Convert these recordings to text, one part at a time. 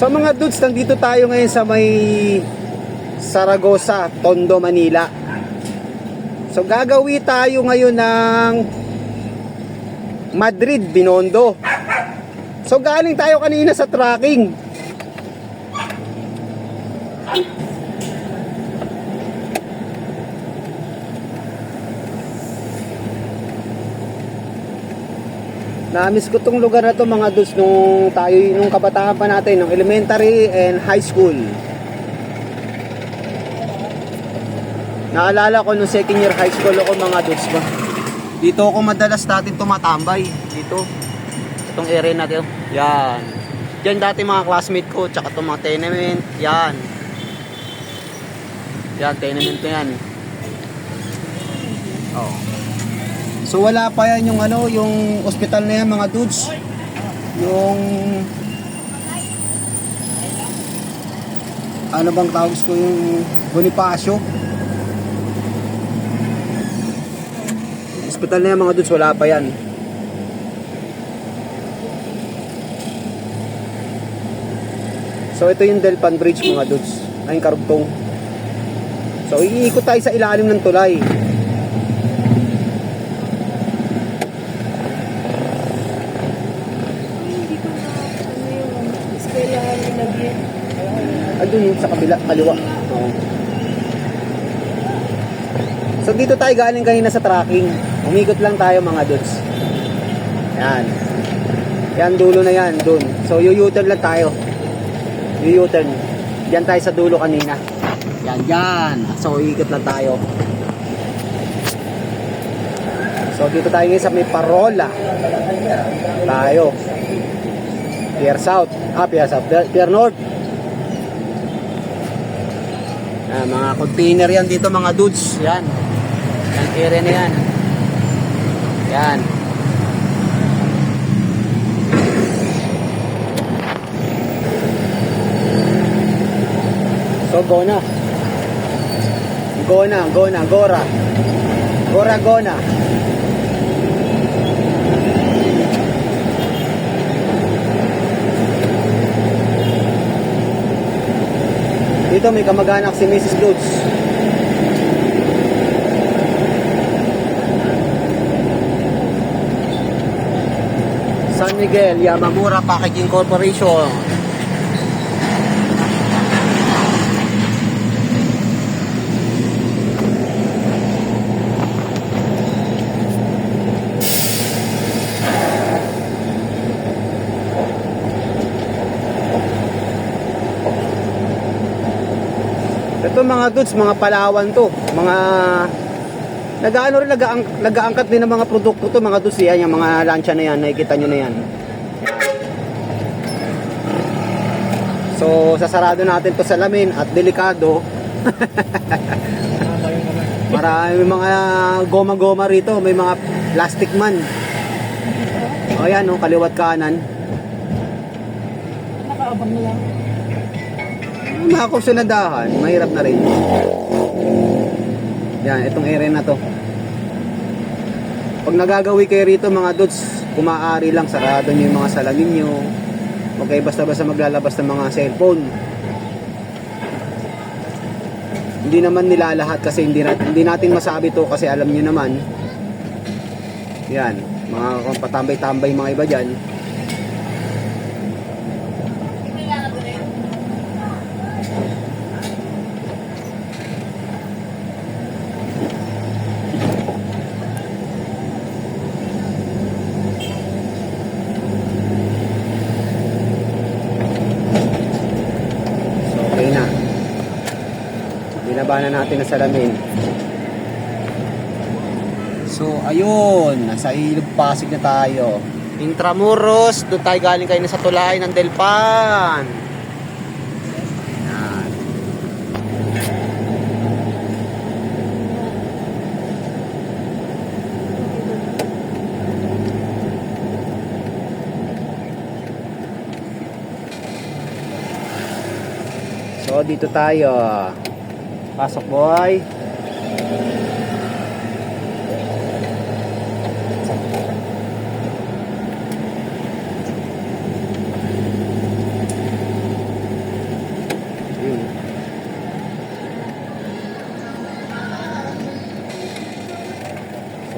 So mga dudes, nandito tayo ngayon sa may Saragosa, Tondo, Manila. So gagawi tayo ngayon ng Madrid, Binondo. So galing tayo kanina sa tracking. Namiss ko tong lugar na to mga dudes nung tayo nung kabataan pa natin, nung elementary and high school. Naalala ko nung second year high school ako mga dudes ba. Dito ako madalas natin tumatambay. Dito. Itong area na to. Yan. Diyan dati mga classmate ko, tsaka itong mga tenement. Yan. Yan, tenement na yan. Oh. So wala pa yan yung ano, yung ospital na yan mga dudes. Yung ano bang tawag ko yung Bonifacio. Ospital na yan mga dudes, wala pa yan. So ito yung Delpan Bridge mga dudes, ay karugtong. So iikot tayo sa ilalim ng tulay. Hindi ko na ano yung eskwelahan ni Nagin. Andun yung sa kabila, kaliwa. So dito tayo galing kanina sa tracking. Umikot lang tayo mga dudes. Yan. Yan dulo na yan, dun. So yu-U-turn lang tayo. Yu-U-turn. Diyan tayo sa dulo kanina. Yan, yan. So ikot lang tayo. So dito tayo ngayon sa may parola. Tayo. Pier South. Ah, Pier South. Pier North. Ah, mga container yan dito mga dudes. Yan. Yan area na yan. Yan. So go na. Go na, go na, Gora. Gora, go Dito may kamag-anak si Mrs. Lutz. San Miguel Yamamura Packaging Corporation. Ito mga dudes, mga Palawan to. Mga nagaano rin nagaang, nagaangkat din ng mga produkto to, mga dudes yan, yung mga lancha na yan, nakikita nyo na yan. So, sasarado natin to sa lamin at delikado. Marami mga goma-goma rito, may mga plastic man. O yan, no, kaliwat kanan. Nakaabang na lang. Mga kursunadahan, mahirap na rin. Yan, itong area na to. Pag nagagawi kayo rito mga dudes, kumaari lang sarado nyo yung mga salamin nyo. Huwag kayo basta-basta maglalabas ng mga cellphone. Hindi naman nila lahat kasi hindi, nat- hindi natin masabi to kasi alam nyo naman. Yan, mga patambay-tambay mga iba dyan. So, okay na. Binaba na natin ang salamin. So, ayun. Nasa Ilog Pasig na tayo. Intramuros. Doon tayo galing kayo na sa tulay ng Delpan. Yan. So, dito tayo. Pasok boy. So,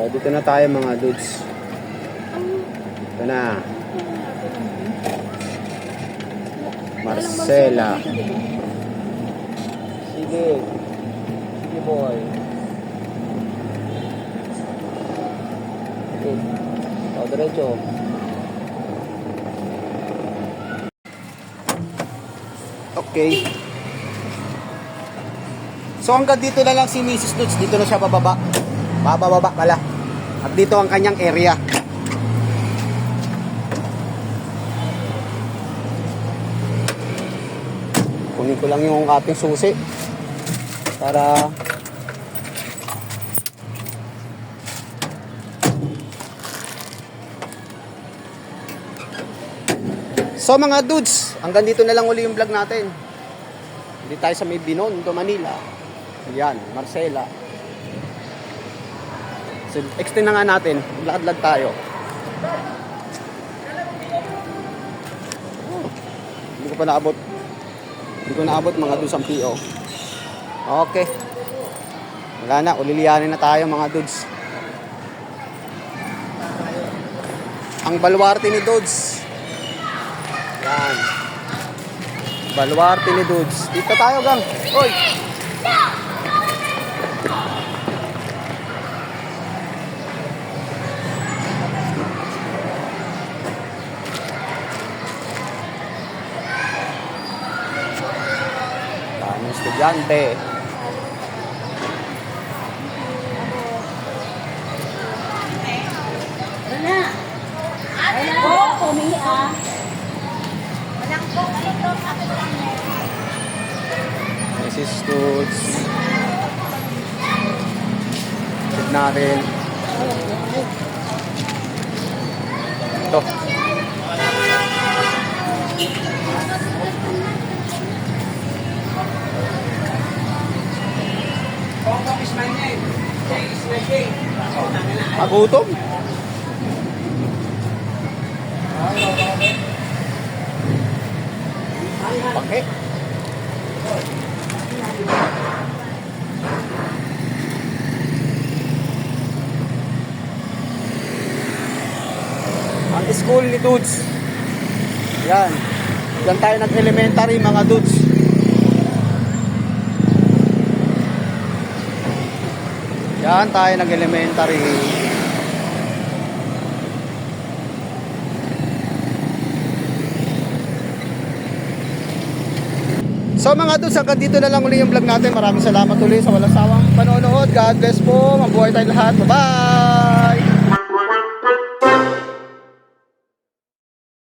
dito na tayo mga dudes. Ito na. Marcela. Sige. Diretso. Okay. So hanggang dito na lang si Mrs. Dudes. Dito na siya bababa. Bababa pala. At dito ang kanyang area. Kunin ko lang yung ating susi. Para So mga dudes, hanggang dito na lang uli yung vlog natin. Hindi tayo sa may Binondo, Manila. Yan, Marcela. So, extend na nga natin. Lakad-lad tayo. Oh, hindi ko pa naabot. Hindi ko naabot mga dudes ang PO. Okay. Wala na, uliliyanin na tayo mga dudes. Ang baluarte ni Dudes. Yan. Baluarte ni Dudes. Dito tayo, gang. Oy! Daming estudyante. Wala. Wala po, pumi ah. Walang Mrs. Dudes. Check natin. Ito. Magutom? Bakit? Ang school ni Dudes. Yan. Yan tayo nag-elementary mga Dudes. Yan tayo nag-elementary. So mga dudes, hanggang dito na lang uli yung vlog natin. Maraming salamat ulit sa walang sawang panonood. God bless po. Mabuhay tayong lahat. Bye-bye!